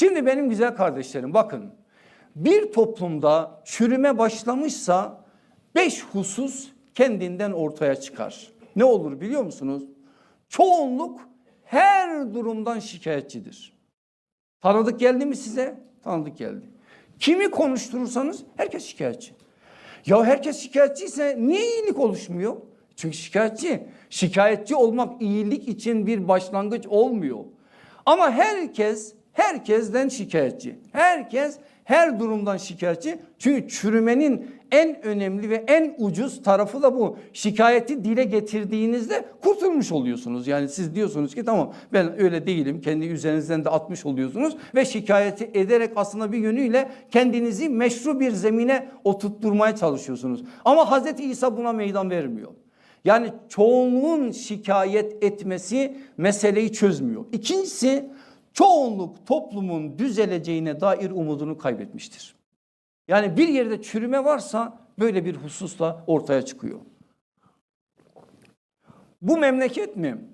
Şimdi benim güzel kardeşlerim bakın bir toplumda çürüme başlamışsa beş husus kendinden ortaya çıkar. Ne olur biliyor musunuz? Çoğunluk her durumdan şikayetçidir. Tanıdık geldi mi size? Tanıdık geldi. Kimi konuşturursanız herkes şikayetçi. Ya herkes şikayetçiyse niye iyilik oluşmuyor? Çünkü şikayetçi. Şikayetçi olmak iyilik için bir başlangıç olmuyor. Ama herkes herkesten şikayetçi. Herkes her durumdan şikayetçi. Çünkü çürümenin en önemli ve en ucuz tarafı da bu. Şikayeti dile getirdiğinizde kurtulmuş oluyorsunuz. Yani siz diyorsunuz ki tamam ben öyle değilim. Kendi üzerinizden de atmış oluyorsunuz. Ve şikayeti ederek aslında bir yönüyle kendinizi meşru bir zemine oturtturmaya çalışıyorsunuz. Ama Hazreti İsa buna meydan vermiyor. Yani çoğunluğun şikayet etmesi meseleyi çözmüyor. İkincisi çoğunluk toplumun düzeleceğine dair umudunu kaybetmiştir. Yani bir yerde çürüme varsa böyle bir hususla ortaya çıkıyor. Bu memleket mi?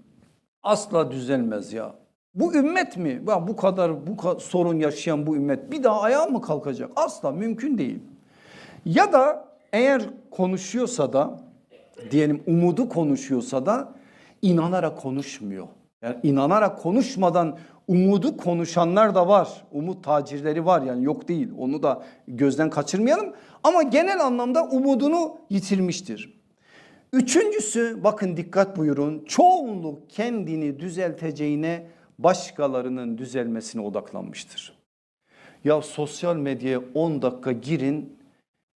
Asla düzelmez ya. Bu ümmet mi? Ya bu kadar bu ka- sorun yaşayan bu ümmet bir daha ayağa mı kalkacak? Asla mümkün değil. Ya da eğer konuşuyorsa da diyelim umudu konuşuyorsa da inanarak konuşmuyor. Yani inanarak konuşmadan umudu konuşanlar da var. Umut tacirleri var yani yok değil. Onu da gözden kaçırmayalım. Ama genel anlamda umudunu yitirmiştir. Üçüncüsü bakın dikkat buyurun. Çoğunluk kendini düzelteceğine başkalarının düzelmesine odaklanmıştır. Ya sosyal medyaya 10 dakika girin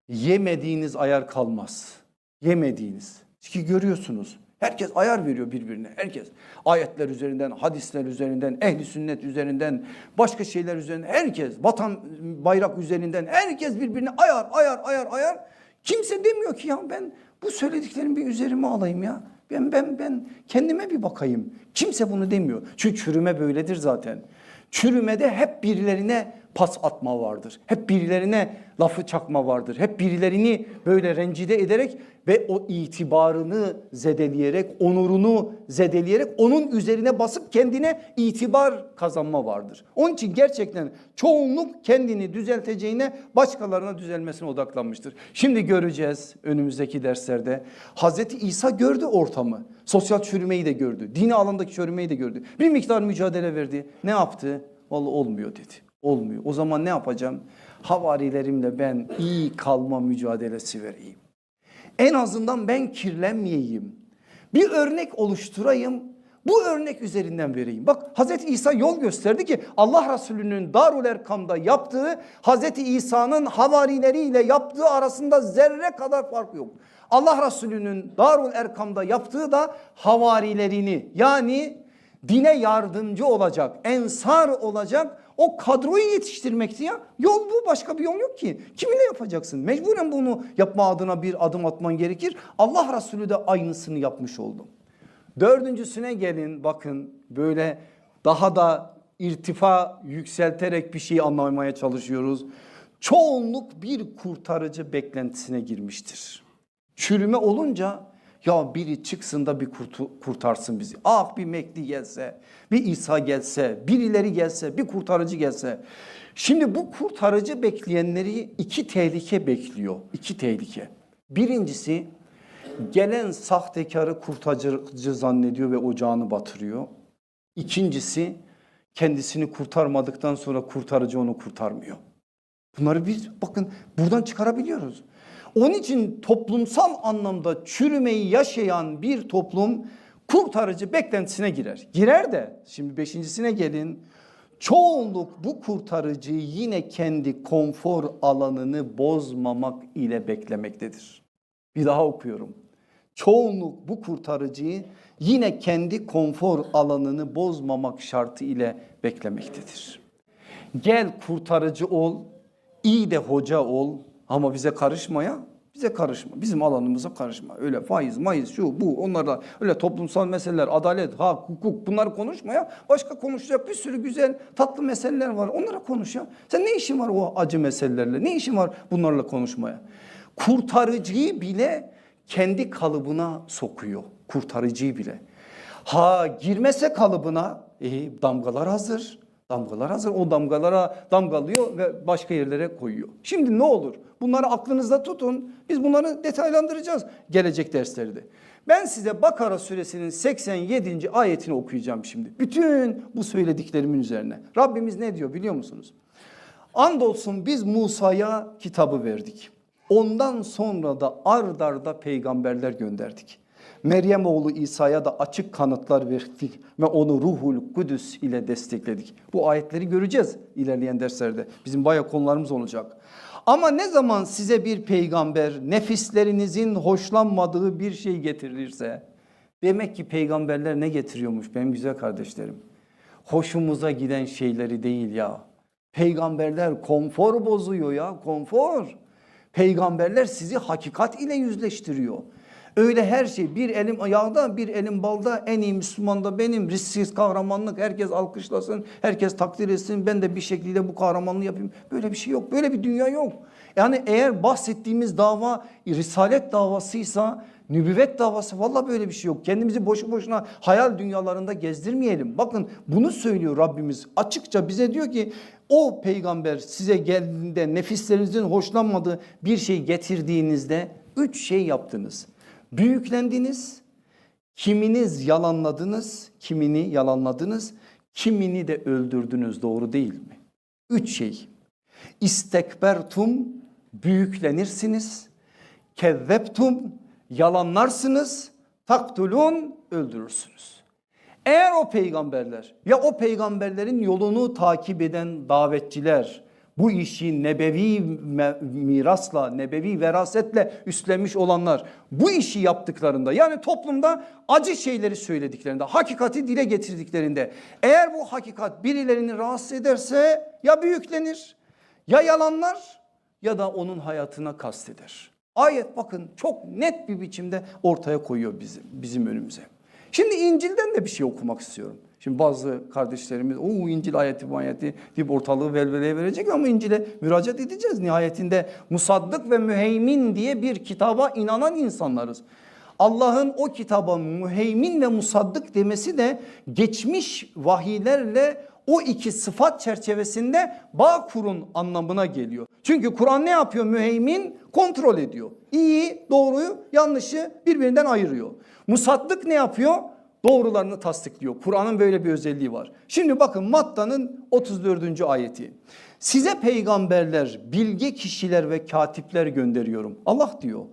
yemediğiniz ayar kalmaz. Yemediğiniz. Çünkü görüyorsunuz. Herkes ayar veriyor birbirine. Herkes ayetler üzerinden, hadisler üzerinden, ehli sünnet üzerinden, başka şeyler üzerinden herkes vatan bayrak üzerinden herkes birbirine ayar ayar ayar ayar. Kimse demiyor ki ya ben bu söylediklerimi bir üzerime alayım ya. Ben ben ben kendime bir bakayım. Kimse bunu demiyor. Çünkü çürüme böyledir zaten. Çürümede hep birilerine pas atma vardır. Hep birilerine lafı çakma vardır. Hep birilerini böyle rencide ederek ve o itibarını zedeleyerek, onurunu zedeleyerek onun üzerine basıp kendine itibar kazanma vardır. Onun için gerçekten çoğunluk kendini düzelteceğine başkalarına düzelmesine odaklanmıştır. Şimdi göreceğiz önümüzdeki derslerde. Hazreti İsa gördü ortamı. Sosyal çürümeyi de gördü. Dini alandaki çürümeyi de gördü. Bir miktar mücadele verdi. Ne yaptı? Vallahi olmuyor dedi. Olmuyor. O zaman ne yapacağım? Havarilerimle ben iyi kalma mücadelesi vereyim. En azından ben kirlenmeyeyim. Bir örnek oluşturayım. Bu örnek üzerinden vereyim. Bak Hazreti İsa yol gösterdi ki Allah Resulü'nün Darul Erkam'da yaptığı Hazreti İsa'nın havarileriyle yaptığı arasında zerre kadar fark yok. Allah Resulü'nün Darul Erkam'da yaptığı da havarilerini yani dine yardımcı olacak, ensar olacak o kadroyu yetiştirmekti ya. Yol bu başka bir yol yok ki. Kiminle yapacaksın? Mecburen bunu yapma adına bir adım atman gerekir. Allah Resulü de aynısını yapmış oldu. Dördüncüsüne gelin bakın böyle daha da irtifa yükselterek bir şey anlamaya çalışıyoruz. Çoğunluk bir kurtarıcı beklentisine girmiştir. Çürüme olunca ya biri çıksın da bir kurtu- kurtarsın bizi. Ah bir Mehdi gelse, bir İsa gelse, birileri gelse, bir kurtarıcı gelse. Şimdi bu kurtarıcı bekleyenleri iki tehlike bekliyor. İki tehlike. Birincisi gelen sahtekarı kurtarıcı zannediyor ve ocağını batırıyor. İkincisi kendisini kurtarmadıktan sonra kurtarıcı onu kurtarmıyor. Bunları biz bakın buradan çıkarabiliyoruz. Onun için toplumsal anlamda çürümeyi yaşayan bir toplum kurtarıcı beklentisine girer. Girer de şimdi beşincisine gelin. Çoğunluk bu kurtarıcıyı yine kendi konfor alanını bozmamak ile beklemektedir. Bir daha okuyorum. Çoğunluk bu kurtarıcıyı yine kendi konfor alanını bozmamak şartı ile beklemektedir. Gel kurtarıcı ol, iyi de hoca ol ama bize karışma ya. Bize karışma. Bizim alanımıza karışma. Öyle faiz, mayız, şu, bu, onlarla öyle toplumsal meseleler, adalet, hak, hukuk bunları konuşma ya. Başka konuşacak bir sürü güzel, tatlı meseleler var. Onlara konuş ya. Sen ne işin var o acı meselelerle? Ne işin var bunlarla konuşmaya? Kurtarıcıyı bile kendi kalıbına sokuyor. Kurtarıcıyı bile. Ha girmese kalıbına e, damgalar hazır. Damgalar hazır. O damgalara damgalıyor ve başka yerlere koyuyor. Şimdi ne olur? Bunları aklınızda tutun. Biz bunları detaylandıracağız gelecek derslerde. Ben size Bakara suresinin 87. ayetini okuyacağım şimdi. Bütün bu söylediklerimin üzerine. Rabbimiz ne diyor biliyor musunuz? Andolsun biz Musa'ya kitabı verdik. Ondan sonra da ard arda peygamberler gönderdik. Meryem oğlu İsa'ya da açık kanıtlar verdik ve onu ruhul kudüs ile destekledik. Bu ayetleri göreceğiz ilerleyen derslerde. Bizim bayağı konularımız olacak. Ama ne zaman size bir peygamber nefislerinizin hoşlanmadığı bir şey getirirse demek ki peygamberler ne getiriyormuş benim güzel kardeşlerim. Hoşumuza giden şeyleri değil ya. Peygamberler konfor bozuyor ya konfor. Peygamberler sizi hakikat ile yüzleştiriyor. Öyle her şey. Bir elim yağda bir elim balda. En iyi Müslüman da benim. Risksiz kahramanlık. Herkes alkışlasın. Herkes takdir etsin. Ben de bir şekilde bu kahramanlığı yapayım. Böyle bir şey yok. Böyle bir dünya yok. Yani eğer bahsettiğimiz dava risalet davasıysa nübüvvet davası valla böyle bir şey yok. Kendimizi boşu boşuna hayal dünyalarında gezdirmeyelim. Bakın bunu söylüyor Rabbimiz. Açıkça bize diyor ki o peygamber size geldiğinde nefislerinizin hoşlanmadığı bir şey getirdiğinizde üç şey yaptınız. Büyüklendiniz, kiminiz yalanladınız, kimini yalanladınız, kimini de öldürdünüz doğru değil mi? Üç şey. İstekbertum büyüklenirsiniz, kezzeptum yalanlarsınız, taktulun öldürürsünüz. Eğer o peygamberler ya o peygamberlerin yolunu takip eden davetçiler bu işi nebevi mirasla, nebevi verasetle üstlenmiş olanlar bu işi yaptıklarında yani toplumda acı şeyleri söylediklerinde, hakikati dile getirdiklerinde eğer bu hakikat birilerini rahatsız ederse ya büyüklenir ya yalanlar ya da onun hayatına kasteder. Ayet bakın çok net bir biçimde ortaya koyuyor bizim, bizim önümüze. Şimdi İncil'den de bir şey okumak istiyorum. Şimdi bazı kardeşlerimiz o İncil ayeti bu ayeti deyip ortalığı velveleye verecek ama İncil'e müracaat edeceğiz. Nihayetinde Musaddık ve Müheymin diye bir kitaba inanan insanlarız. Allah'ın o kitaba müheymin ve musaddık demesi de geçmiş vahiylerle o iki sıfat çerçevesinde bağ kurun anlamına geliyor. Çünkü Kur'an ne yapıyor? Müheymin kontrol ediyor. İyi, doğruyu, yanlışı birbirinden ayırıyor. Musaddık ne yapıyor? Doğrularını tasdikliyor. Kur'an'ın böyle bir özelliği var. Şimdi bakın Matta'nın 34. ayeti. Size peygamberler, bilge kişiler ve katipler gönderiyorum. Allah diyor.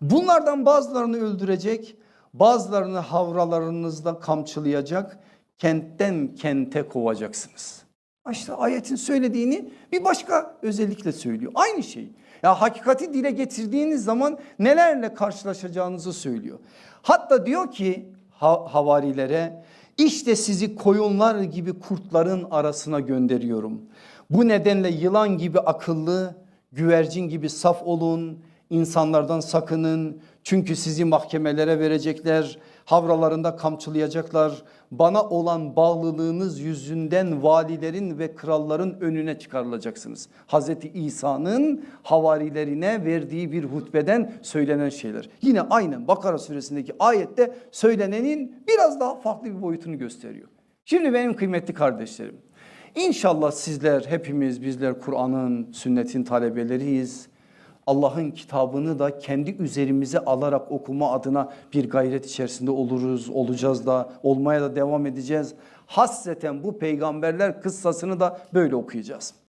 Bunlardan bazılarını öldürecek, bazılarını havralarınızda kamçılayacak, kentten kente kovacaksınız. İşte ayetin söylediğini bir başka özellikle söylüyor. Aynı şey. Ya hakikati dile getirdiğiniz zaman nelerle karşılaşacağınızı söylüyor. Hatta diyor ki ha- havarilere işte sizi koyunlar gibi kurtların arasına gönderiyorum. Bu nedenle yılan gibi akıllı, güvercin gibi saf olun, insanlardan sakının. Çünkü sizi mahkemelere verecekler, havralarında kamçılayacaklar. Bana olan bağlılığınız yüzünden valilerin ve kralların önüne çıkarılacaksınız. Hazreti İsa'nın havarilerine verdiği bir hutbeden söylenen şeyler. Yine aynen Bakara suresindeki ayette söylenenin biraz daha farklı bir boyutunu gösteriyor. Şimdi benim kıymetli kardeşlerim İnşallah sizler hepimiz bizler Kur'an'ın sünnetin talebeleriyiz. Allah'ın kitabını da kendi üzerimize alarak okuma adına bir gayret içerisinde oluruz, olacağız da, olmaya da devam edeceğiz. Hasreten bu peygamberler kıssasını da böyle okuyacağız.